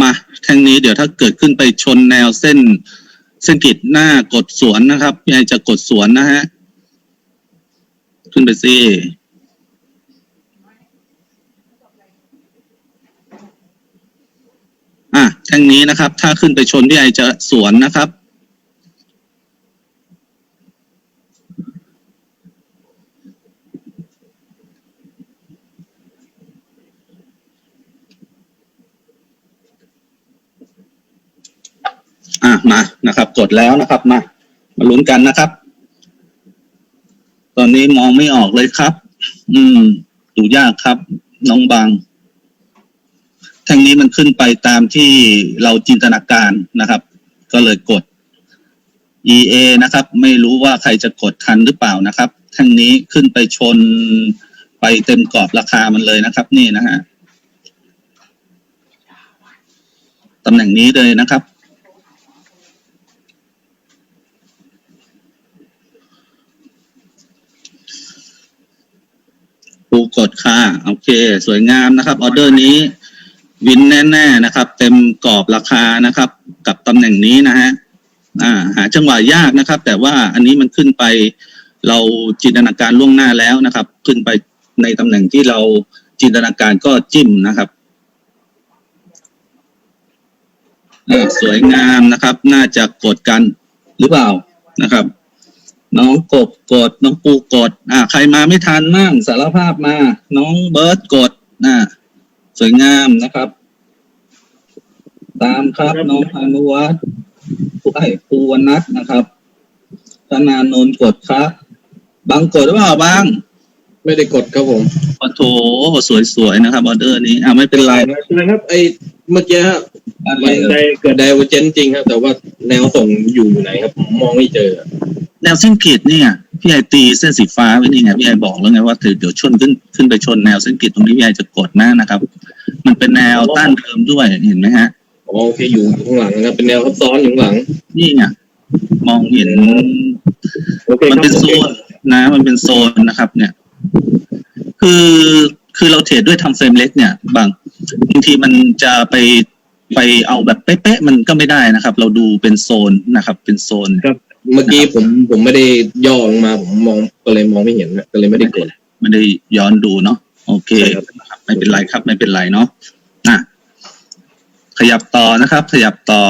มาแท่งนี้เดี๋ยวถ้าเกิดขึ้นไปชนแนวเส้น เส้นกิดหน้ากดสวนนะครับยัยจะกดสวนนะฮะ ขึ้นไปซิอะแท่งนี้นะครับ ถ้าขึ้นไปชนพี่ไอจะสวนนะครับ อะมานะครับ กดแล้วนะครับมา มาลุ้นกันนะครับ ตอนนี้มองไม่ออกเลยครับ อืมดูยากครับ น้องบางแท่งนี้มันขึ้นไปตามที่เราจินตนาการนะครับ ก็เลยกด EA นะครับ ไม่รู้ว่าใครจะกดทันหรือเปล่านะครับ แท่งนี้ขึ้นไปชนไปเต็มกรอบราคามันเลยนะครับ นี่นะฮะตำแหน่งนี้เลยนะครับ ปูกดค่ะ โอเค สวยงามนะครับ ออเดอร์นี้ วินแน่ๆนะครับ เต็มกรอบราคานะครับ กับตำแหน่งนี้นะฮะอ่าหาจังหวะยากนะครับ แต่ว่าอันนี้มันขึ้นไป เราจินตนาการล่วงหน้าแล้วนะครับ ขึ้นไปในตำแหน่งที่เราจินตนาการก็จิ้มนะครับสวยงามนะครับ น่าจะกดกันหรือเปล่านะครับ น้องกบกด น้องปูกด อ่า ใครมาไม่ทันมั่งสารภาพมา น้องเบิร์ดกดอ่าสวยงามนะครับ ตามครับน้องพานุวัฒน์ผู้ไอ้ภูวนัทนะครับธนานนท์กดครับบางกดหรือเปล่าบางไม่ได้กดครับผมโอ้โถสวยๆนะครับออเดอร์นี้ อ่าไม่เป็นไรนะครับไอเมื่อกี้ฮะอะไรมันเอ่ได้ยเกิดไดเวอร์เจนจริงครับ แต่ว่าแนวส่งอยู่ไหนครับผมมองไม่เจอ แนวเส้นขีดเนี่ยพี่ไอตีเส้นสีฟ้าไว้นี่ไงพี่ไอบอกแล้วไงว่าเดี๋ยวชนขึ้นขึ้นไปชนแนวเส้นขีดตรงนี้พี่ไอจะกดนะนะครับ มันเป็นแนวต้านเดิมด้วยเห็นไหมฮะอ๋อโอเคอยู่อยู่ข้างหลังนะครับเป็นแนวซับซ้อนอยู่ข้างหลัง นี่ไงมองเห็นโอเคมันครับเป็นโอโซเคนนะ มันเป็นโซนนะครับ เนี่ย คือคือเราเทรดด้วยทำเฟรมเล็กเนี่ย บางบางทีมันจะไป ไปเอาแบบเป๊ะๆมันก็ไม่ได้นะครับ เราดูเป็นโซนนะครับ เป็นโซนเมื่อกี้ผมผมไม่ได้ย่อลงมาผมมองก็เลยมองไม่เห็นนะก็เลยไม่ได้กดไม่ได้ย้อนดูเนาะโอเคใช่ครับนะครับไม่เป็นไรครับ ไม่เป็นไรเนาะอะขยับต่อนะครับ ขยับต่อ